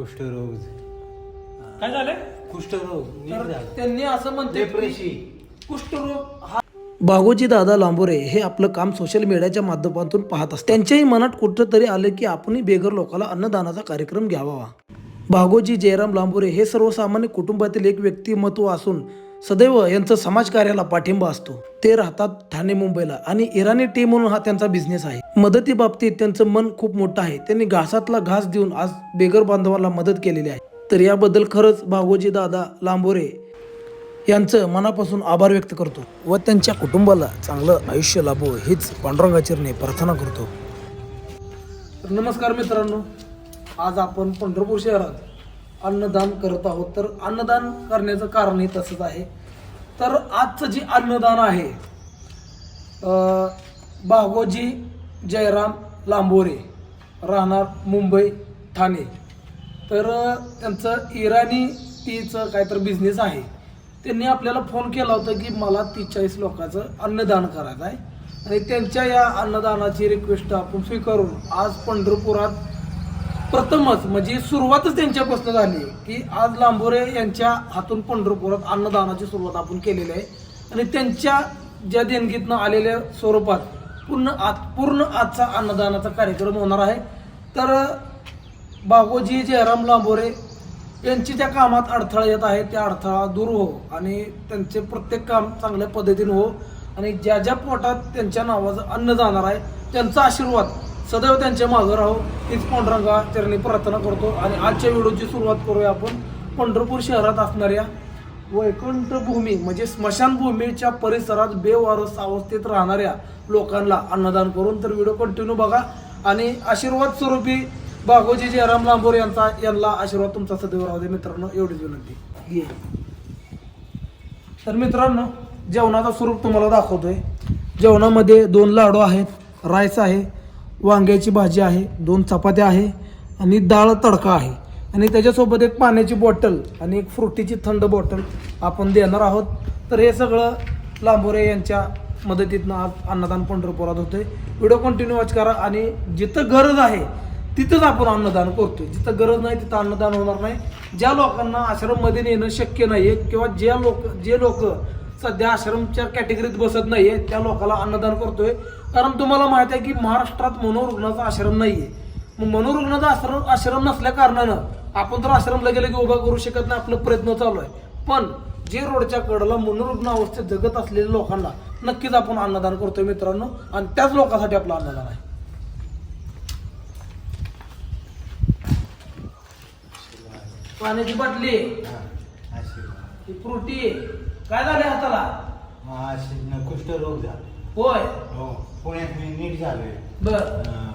कुष्ठरोग काय झालं कुष्ठरोग नीट तर झालं. त्यांनी असं म्हणते. कुष्ठरोग हा बागोजी दादा लांबोरे हे आपलं काम सोशल मीडियाच्या माध्यमातून पाहत असतात त्यांच्याही मनात कुठं तरी आलं की आपणही बेघर लोकांना अन्नदानाचा कार्यक्रम घ्यावा बागोजी जयराम लांबोरे हे सर्वसामान्य कुटुंबातील एक व्यक्तिमत्व असून सदैव यांचं समाजकार्याला पाठिंबा असतो. ते राहतात ठाणे मुंबईला आणि इराणी टी म्हणून हा त्यांचा बिझनेस आहे. मदती बाबतीत त्यांचं मन खूप मोठं आहे. त्यांनी घासातला घास देऊन आज बेघर बांधवाला मदत केलेली आहे. तर याबद्दल खरंच भागोजी दादा लांबोरे यांचं मनापासून आभार व्यक्त करतो व त्यांच्या कुटुंबाला चांगलं आयुष्य लाभो हीच पांडुरंगाचरणे प्रार्थना करतो. नमस्कार मित्रांनो. आज आपण पंढरपूर शहरात अन्नदान करत आहोत. तर अन्नदान करण्याचं कारणही तसंच आहे. तर आजचं जे अन्नदान आहे बागोजी जयराम लांबोरे राहणार मुंबई ठाणे. तर त्यांचं इराणी टीचं काहीतरी बिझनेस आहे. त्यांनी आपल्याला फोन केला होता की मला तीस चाळीस लोकांचं अन्नदान करायचं आहे. आणि त्यांच्या या अन्नदानाची रिक्वेस्ट आपण स्वीकारून आज पंढरपुरात प्रथमच म्हणजे सुरुवातच त्यांच्यापासून झाली की आज लांबोरे यांच्या हातून पंढरपुरात अन्नदानाची सुरुवात आपण केलेली आहे. आणि त्यांच्या ज्या देणगीतनं आलेल्या स्वरूपात पूर्ण आज पूर्ण आजचा अन्नदानाचा कार्यक्रम होणार आहे. तर बागोजी जयराम लांबोरे यांची ज्या कामात अडथळा येत आहे त्या अडथळा दूर हो आणि त्यांचे प्रत्येक काम चांगल्या पद्धतीने हो. आणि ज्या ज्या पोटात त्यांच्या नावाचं अन्न जाणार आहे त्यांचा आशीर्वाद सदैव त्यांच्या मागं राहो. हीच पांडुरंगा चरणी प्रार्थना करतो. आणि आजच्या व्हिडिओची सुरुवात करूया आपण. पंढरपूर शहरात असणाऱ्या वैकुंठ भूमी म्हणजे स्मशानभूमीच्या परिसरात बेवारस अवस्थेत राहणाऱ्या लोकांना अन्नदान करून तर व्हिडिओ कंटिन्यू बघा. आणि आशीर्वाद स्वरूपी बागोजी जयराम लांबोर यांचा यांना आशीर्वाद तुमचा सदैव राहू दे. मित्रांनो एवढीच विनंती. ये. तर मित्रांनो जेवणाचं स्वरूप तुम्हाला दाखवतोय. जेवणामध्ये दोन लाडू आहेत. राईस आहे. वांग्याची भाजी आहे दोन चपात्या आहे आणि डाळ तडका आहे. आणि त्याच्यासोबत एक पाण्याची बॉटल आणि एक फ्रुटीची थंड बॉटल आपण देणार आहोत. तर हे सगळं लांबोरे यांच्या मदतीतनं आज अन्नदान पंढरपुरात होतंय. व्हिडिओ कंटिन्यू वॉच करा आणि जिथं गरज आहे तिथंच आपण अन्नदान करतोय. जिथं गरज नाही तिथं अन्नदान होणार नाही. ज्या लोकांना आश्रममध्ये नेणं शक्य नाहीये किंवा ज्या लोक जे लोक सध्या आश्रमच्या कॅटेगरीत बसत नाहीये. त्या लोकांना अन्नदान करतोय. कारण तुम्हाला माहीत आहे की महाराष्ट्रात मनोरुग्णाचा आश्रम नाहीये. मग मनोरुग्णाचा आश्रम आश्रम नसल्या कारणानं आपण तर आश्रमला गेलं की उभा करू शकत नाही. आपला प्रयत्न चालू आहे. पण जे रोडच्या कडेला मनोरुग्ण अवस्थेत जगत असलेल्या लोकांना नक्कीच आपण अन्नदान करतोय मित्रांनो. आणि त्याच लोकांसाठी आपलं अन्नदान आहे. पाण्याची बाटली. हा. ही फ्रुटी. काय झाले हाताला? हा. कुष्ठरोग झाला. होय? हो पुण्यात मी नीट झालोय. बर.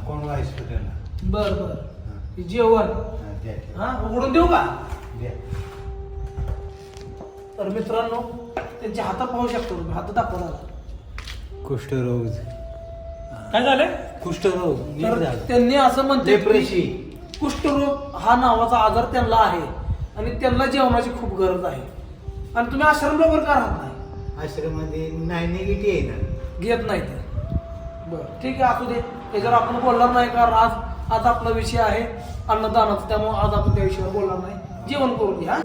कोंडवा हॉस्पिटलला बर बर. जेवण? हा. हा उघडून देऊ का? द्या. तर मित्रांनो त्यांचे हात पाहू शकतो हात दाखवला कुष्ठरोग काय झालं कुष्ठरोग नीट तर झालं. त्यांनी असं म्हणते लेप्रेसी. कुष्ठरोग हा नावाचा आजार त्यांना आहे. आणि त्यांना जेवणाची खूप गरज आहे. आणि तुम्ही आश्रमला वर का राहत नाही. आश्रममध्ये नाही निगेटिव्ह आहे ना. घेत नाही ते. बरं ठीक आहे असू दे. त्याच्यावर आपण बोलणार नाही कारण आज आज आपला विषय आहे अन्नदानाचा त्यामुळे आज आपण त्या विषयावर बोलणार नाही. जेवण करून घ्या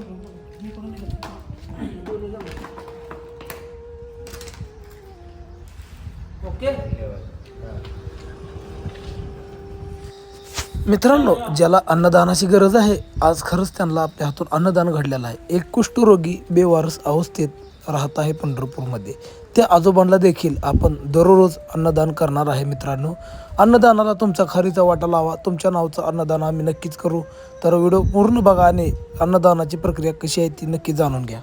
मित्रांनो ज्याला अन्नदानाची गरज आहे आज खरंच त्यांना आपल्या हातून अन्नदान घडलेलं आहे. एक कुष्ठरोगी बेवारस अवस्थेत राहत आहे पंढरपूरमध्ये. त्या आजोबांना देखील आपण दररोज अन्नदान करणार आहे मित्रांनो. अन्नदानाला तुमचा खरीचा वाटा लावा तुमच्या नावचं अन्नदान आम्ही नक्कीच करू. तर व्हिडिओ पूर्ण बघा आणि अन्नदानाची प्रक्रिया कशी आहे ती नक्की जाणून घ्या.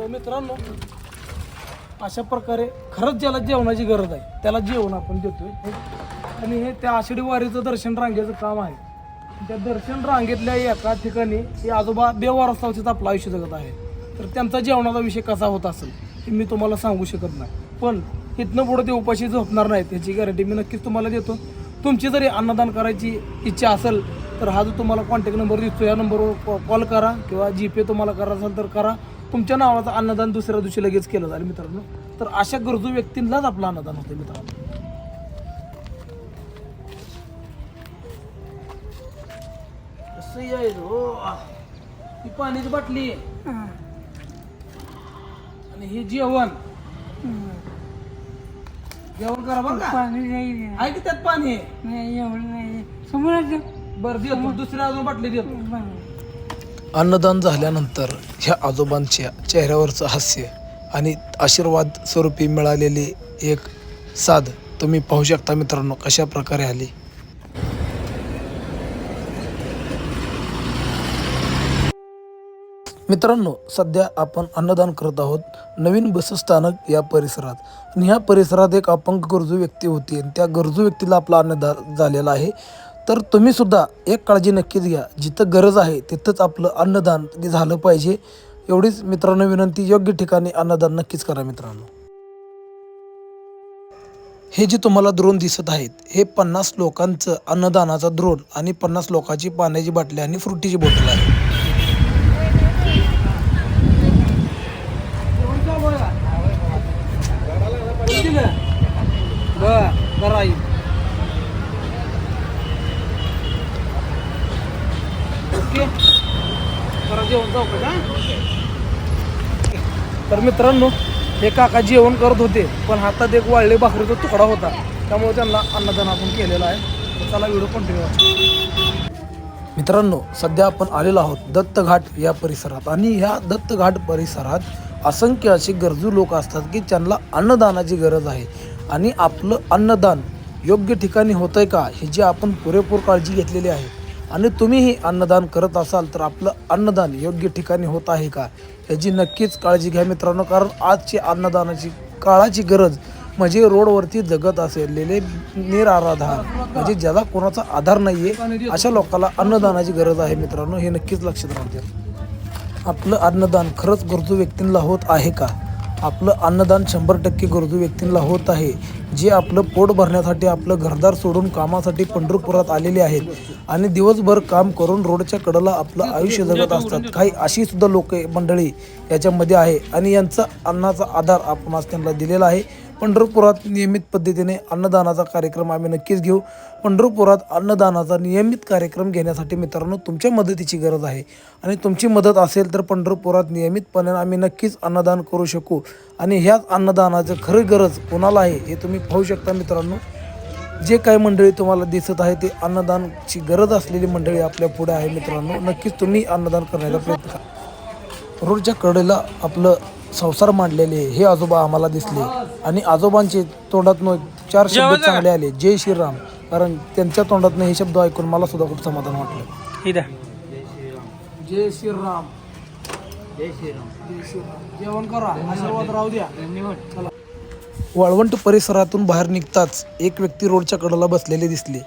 तर मित्रांनो अशा प्रकारे खरंच ज्याला जेवणाची गरज आहे त्याला जेवण आपण देतोय. आणि हे त्या आषाढी वारीचं दर्शन रांगेचं काम आहे. त्या दर्शन रांगेतल्या एका ठिकाणी हे आजोबा बेवारस आपलं आयुष्य जगत आहे तर त्यांचा जेवणाचा विषय कसा होत असेल हे मी तुम्हाला सांगू शकत नाही. पण इथनं पुढे ते उपाशी झोपणार नाहीत याची गॅरंटी मी नक्कीच तुम्हाला देतो. तुमची जरी अन्नदान करायची इच्छा असेल तर हा जो तुम्हाला कॉन्टॅक्ट नंबर दिसतो या नंबरवर कॉल करा किंवा जीपे तुम्हाला करा असेल तर करा. तुमच्या नावाचं अन्नदान दुसऱ्या दिवशी लगेच केलं जाईल मित्रांनो. तर अशा गरजू व्यक्तींनाच आपलं अन्नदान होतं मित्रांनो. हो पाण्याची बाटली. आणि हे जेवण. जेवण करा का? पाणी नाही आहे. की त्यात पाणी? आहे नाही एवढं नाही. समोरच बरं देतो. दुसऱ्या अजून बाटली देतो. अन्नदान झाल्यानंतर ह्या आजोबांच्या चेहऱ्यावरचं हास्य आणि आशीर्वाद स्वरूपी मिळालेली एक साध तुम्ही पाहू शकता मित्रांनो कशा प्रकारे आली. मित्रांनो सध्या आपण अन्नदान करत आहोत नवीन बसस्थानक या परिसरात. आणि ह्या परिसरात एक अपंग गरजू व्यक्ती होती आणि त्या गरजू व्यक्तीला आपला अन्नदान झालेला आहे. तर तुम्ही सुद्धा एक काळजी नक्कीच घ्या. जिथं गरज आहे तिथंच आपलं अन्नदान ते झालं पाहिजे. एवढीच मित्रांनो विनंती योग्य ठिकाणी अन्नदान नक्कीच करा मित्रांनो. हे जे तुम्हाला द्रोण दिसत आहेत हे पन्नास लोकांचं अन्नदानाचा द्रोण आणि पन्नास लोकांची पाण्याची बाटली आणि फ्रुटीची बॉटल आहे ओके जरा जेवण जाऊ का तर मित्रांनो हे काका जेवण करत होते पण हातात एक वाळले भाकरीचा तुकडा होता. त्यामुळे त्यांना अन्नदान आपण केलेलं आहे. तर चला व्हिडिओ कंटिन्यू मित्रांनो सध्या आपण आलेलो आहोत दत्त घाट या परिसरात. आणि ह्या दत्त घाट परिसरात असंख्य असे गरजू लोक असतात की त्यांना अन्नदानाची गरज आहे. आणि आपलं अन्नदान योग्य ठिकाणी होतंय का ह्याची आपण पुरेपूर काळजी घेतलेली आहे आणि तुम्हीही अन्नदान करत असाल तर आपलं अन्नदान योग्य ठिकाणी होत आहे का? याची नक्कीच काळजी घ्या मित्रांनो कारण आजची अन्नदानाची काळाची गरज म्हणजे रोडवरती जगत असलेले निराधार म्हणजे ज्याला कोणाचा आधार नाही आहे अशा लोकांना अन्नदानाची गरज आहे मित्रांनो हे नक्कीच लक्षात राहते आपलं अन्नदान खरंच गरजू व्यक्तींना होत आहे का? आपलं अन्नदान शंभर टक्के गरजू व्यक्तींना होत आहे. जे आपलं पोट भरण्यासाठी आपलं घरदार सोडून कामासाठी पंढरपुरात आलेले आहेत आणि दिवसभर काम करून रोडच्या कडेला आपलं आयुष्य जगत असतात. काही अशी सुद्धा लोक मंडळी याच्यामध्ये आहे आणि यांचा अन्नाचा आधार आपण त्यांना दिलेला आहे. पंढरपुरात नियमित पद्धतीने अन्नदानाचा कार्यक्रम आम्ही नक्कीच घेऊ. पंढरपुरात अन्नदानाचा नियमित कार्यक्रम घेण्यासाठी मित्रांनो तुमच्या मदतीची गरज आहे. आणि तुमची मदत असेल तर पंढरपुरात नियमितपणे आम्ही नक्कीच अन्नदान करू शकू. आणि ह्याच अन्नदानाचं खरं गरज कोणाला आहे हे तुम्ही पाहू शकता मित्रांनो. जे काही मंडळी तुम्हाला दिसत आहे ते अन्नदानची गरज असलेली मंडळी आपल्या पुढे आहे मित्रांनो. नक्कीच तुम्ही अन्नदान करण्याचा प्रयत्न करा. रोडच्या कडेला आपलं संसार मांडलेले हे आजोबा आम्हाला दिसले. आणि आजोबांचे तोंडातनं चार शब्द चांगले आले. जय श्रीराम. कारण त्यांच्या तोंडातनं हे शब्द ऐकून मला सुद्धा खूप समाधान वाटलं. हे द्या. जय श्रीराम. जय श्रीराम. जय श्रीराम. जेवण करा. आशीर्वाद राहू द्या. चला. वाळवंट परिसरातून बाहेर निघताच एक व्यक्ती रोडच्या कडेला बसलेले दिसले.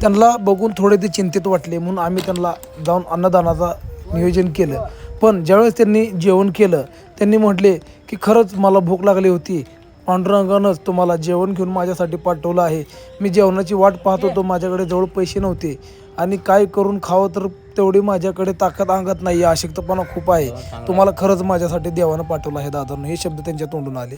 त्यांना बघून थोडे ते चिंतित वाटले म्हणून आम्ही त्यांना जाऊन अन्नदानाचा नियोजन केलं. पण ज्यावेळेस त्यांनी जेवण केलं त्यांनी म्हटले की खरंच मला भूक लागली होती. पांडुरंगानंच तुम्हाला जेवण घेऊन माझ्यासाठी पाठवलं आहे. मी जेवणाची वाट पाहत होतो. माझ्याकडे जवळ पैसे नव्हते. आणि काय करून खावं तर तेवढी माझ्याकडे ताकद अंगात नाही. आहे अशक्तपणा खूप आहे. तुम्हाला खरंच माझ्यासाठी देवानं पाठवलं आहे दादानं. हे शब्द त्यांच्या तोंडून आले.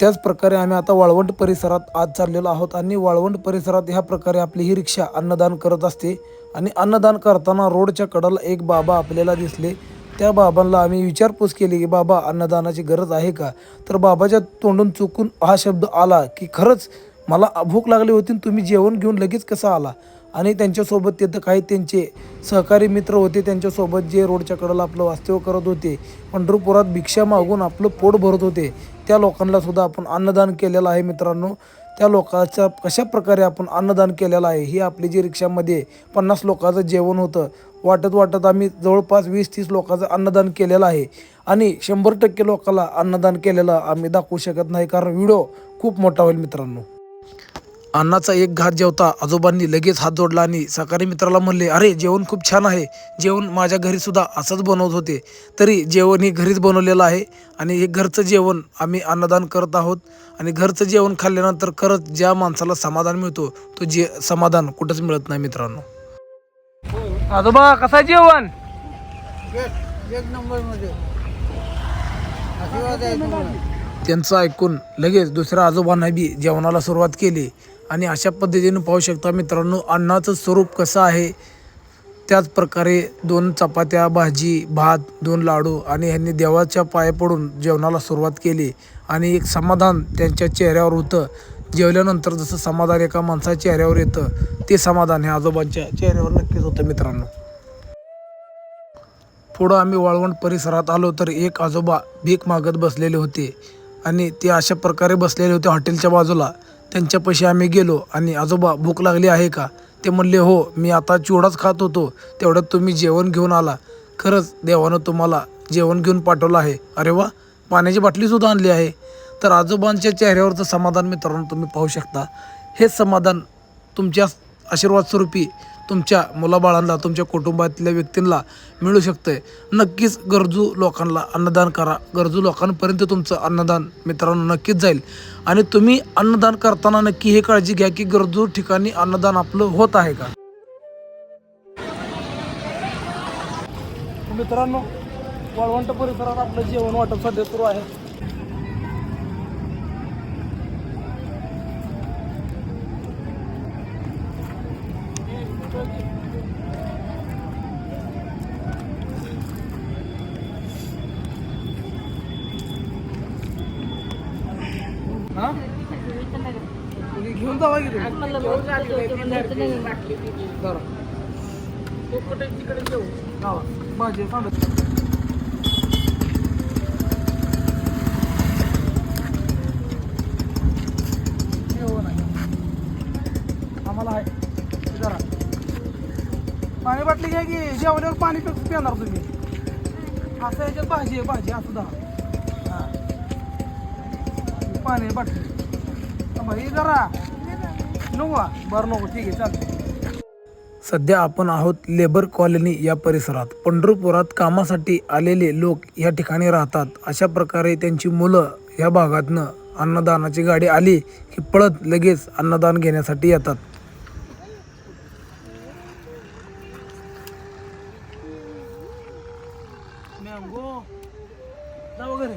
त्याच प्रकारे आम्ही आता वाळवंट परिसरात आज चाललेलो आहोत. आणि वाळवंट परिसरात ह्या प्रकारे आपली ही रिक्षा अन्नदान करत असते. आणि अन्नदान करताना रोडच्या कडाला एक बाबा आपल्याला दिसले. त्या बाबांना आम्ही विचारपूस केली की बाबा अन्नदानाची गरज आहे का? तर बाबाच्या तोंडून चुकून हा शब्द आला की खरंच मला भूक लागली होती आणि तुम्ही जेवण घेऊन लगेच कसा आला? आणि त्यांच्यासोबत तिथं काही त्यांचे सहकारी मित्र होते त्यांच्यासोबत जे रोडच्या कडेला आपलं वास्तव्य करत होते पंढरपुरात भिक्षा मागून आपलं पोट भरत होते त्या लोकांना सुद्धा आपण अन्नदान केलेलं आहे मित्रांनो. त्या लोकांचा कशा प्रकारे आपण अन्नदान केलेलं आहे? ही आपली जी रिक्षामध्ये पन्नास लोकांचं जेवण होतं वाटत वाटत आम्ही जवळपास वीस तीस लोकांचं अन्नदान केलेलं आहे. आणि शंभर टक्के लोकांना अन्नदान केलेलं आम्ही दाखवू शकत नाही कारण व्हिडिओ खूप मोठा होईल मित्रांनो. अन्नाचा एक घात जेवता आजोबांनी लगेच हात जोडला आणि सकाळी मित्राला म्हणले अरे जेवण खूप छान आहे. जेवण माझ्या घरी सुद्धा असंच बनवत होते. तरी जेवण हे घरीच बनवलेलं आहे आणि हे घरचं जेवण आम्ही अन्नदान करत आहोत. आणि घरचं जेवण खाल्ल्यानंतर खरंच ज्या माणसाला समाधान मिळतो तो जे समाधान कुठंच मिळत नाही मित्रांनो. आजोबा कसा जेवण? एक नंबरमध्ये. आशीर्वाद आहे तुम्हाला. त्यांचं ऐकून लगेच दुसऱ्या आजोबांना बी जेवणाला सुरुवात केली. आणि अशा पद्धतीने पाहू शकता मित्रांनो अन्नाचं स्वरूप कसं आहे? त्याच प्रकारे दोन चपात्या भाजी भात दोन लाडू आणि ह्यांनी देवाच्या पाया पडून जेवणाला सुरुवात केली. आणि एक समाधान त्यांच्या चेहऱ्यावर होतं. जेवल्यानंतर जसं समाधान एका माणसाच्या चेहऱ्यावर येतं ते समाधान हे आजोबांच्या चेहऱ्यावर नक्कीच होतं मित्रांनो. पुढं आम्ही वाळवंट परिसरात आलो तर एक आजोबा भीक मागत बसलेले होते आणि ते अशा प्रकारे बसलेले होते हॉटेलच्या बाजूला. त्यांच्यापाशी आम्ही गेलो आणि आजोबा भूक लागली आहे का? ते म्हणले हो मी आता चिवडाच खात होतो तेवढ्यात तुम्ही जेवण घेऊन आला. खरंच देवानं तुम्हाला जेवण घेऊन पाठवलं आहे. अरे वा पाण्याची बाटलीसुद्धा आणली आहे. तर आजोबांच्या चेहऱ्यावरचं समाधान मित्रांनो तुम्ही पाहू शकता. हे समाधान तुमच्या आशीर्वाद स्वरूपी तुमच्या मुलाबाळांना तुमच्या कुटुंबातल्या व्यक्तींना मिळू शकतंय नक्कीच गरजू लोकांना अन्नदान करा. गरजू लोकांपर्यंत तुमचं अन्नदान मित्रांनो नक्कीच जाईल. आणि तुम्ही अन्नदान करताना नक्की हे काळजी घ्या की गरजू ठिकाणी अन्नदान आपलं होत आहे का? मित्रांनो वाळवंट परिसरात आपलं जेवण वाटप सध्या सुरू आहे. हा? घेऊन जावा की तुम्ही? बरं हा, सांगत. आहे. आम्हाला आहे. हे जरा. पाणी बाटली घ्या की जेवल्यावर पाणी पिणार तुम्ही. असं याच्यात भाजी आहे भाजी असं दहा. हा पाणी बाटली थांबा, हे जरा. नको? बरं नको ठीक आहे चालतं सध्या आपण आहोत लेबर कॉलनी या परिसरात. पंढरपुरात कामासाठी आलेले लोक या ठिकाणी राहतात. अशा प्रकारे त्यांची मुलं या भागातनं अन्नदानाची गाडी आली की पळत लगेच अन्नदान घेण्यासाठी येतात. जा वगैरे.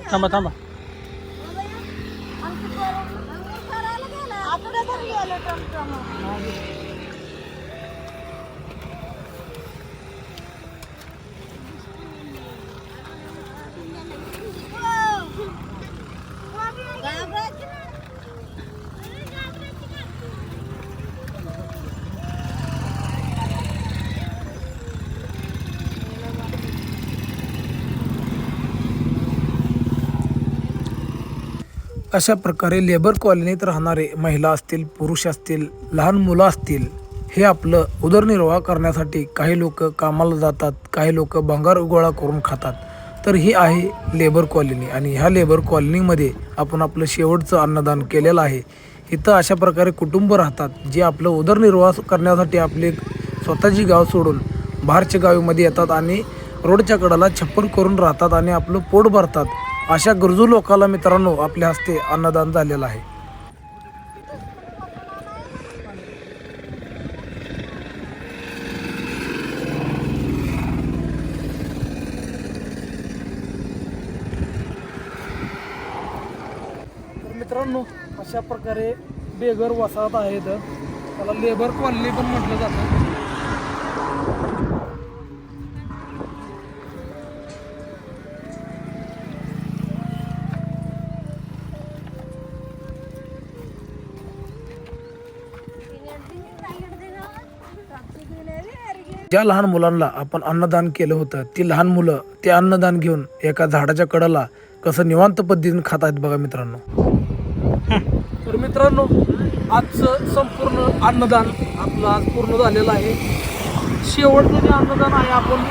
थांबा थांबा आमचं जा घरी. हळूहळू गेलं. आहे. थांबा अशा प्रकारे लेबर कॉलनीत राहणारे महिला असतील पुरुष असतील लहान मुलं असतील हे आपलं उदरनिर्वाह करण्यासाठी काही लोक कामाला जातात काही लोक भंगार गोळा करून खातात. तर ही आहे लेबर कॉलनी आणि ह्या लेबर कॉलनीमध्ये आपण आपलं शेवटचं अन्नदान केलेलं आहे. इथं अशा प्रकारे कुटुंब राहतात जे आपलं उदरनिर्वाह करण्यासाठी आपले स्वतःची गाव सोडून बाहेरच्या गावीमध्ये येतात आणि रोडच्या कडाला छप्पर करून राहतात आणि आपलं पोट भरतात. अशा गरजू लोकाला मित्रांनो आपल्या हस्ते अन्नदान झालेलं आहे. तर मित्रांनो अशा प्रकारे बेघर वसाहत आहेत. त्याला लेबर कॉलनी पण म्हटलं जातं. ज्या लहान मुलांना आपण अन्नदान केलं होतं. ती लहान मुलं ते अन्नदान घेऊन एका झाडाच्या कडाला कसं निवांत पद्धतीने खात आहेत बघा मित्रांनो. तर मित्रांनो आजचं संपूर्ण अन्नदान आपलं आज पूर्ण झालेलं आहे. शेवटचं जे अन्नदान आहे आपण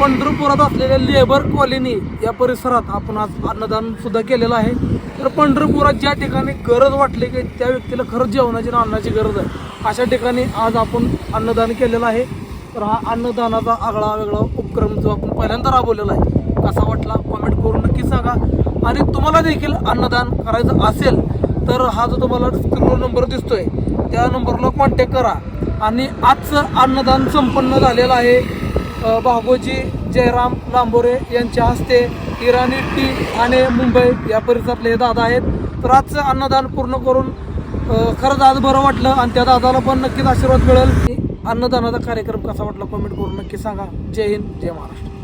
पंढरपुरात असलेल्या लेबर कॉलनी या परिसरात आपण आज अन्नदान सुद्धा केलेलं आहे. तर पंढरपुरात ज्या ठिकाणी गरज वाटली की त्या व्यक्तीला खरंच जेवणाची आणि अन्नाची गरज आहे अशा ठिकाणी आज आपण अन्नदान केलेलं आहे. तर हा अन्नदानाचा आगळा वेगळा उपक्रम जो आपण पहिल्यांदा राबवलेला आहे कसा वाटला कॉमेंट करून नक्की सांगा. आणि तुम्हाला देखील अन्नदान करायचं असेल तर हा जो तुम्हाला स्क्रीनवर नंबर दिसतोय त्या नंबरला कॉन्टॅक्ट करा. आणि आजचं अन्नदान संपन्न झालेलं आहे अ, भागोजी जयराम लांबोरे यांच्या हस्ते इराणी टी ठाणे मुंबई या परिसरातले हे दादा आहेत. तर आजचं अन्नदान पूर्ण करून खरंच आज बरं वाटलं आणि त्या दादाला पण नक्कीच आशीर्वाद मिळेल. अन्नदानाचा कार्यक्रम कसा वाटला? कमेंट करून नक्की सांगा. जय हिंद जय महाराष्ट्र.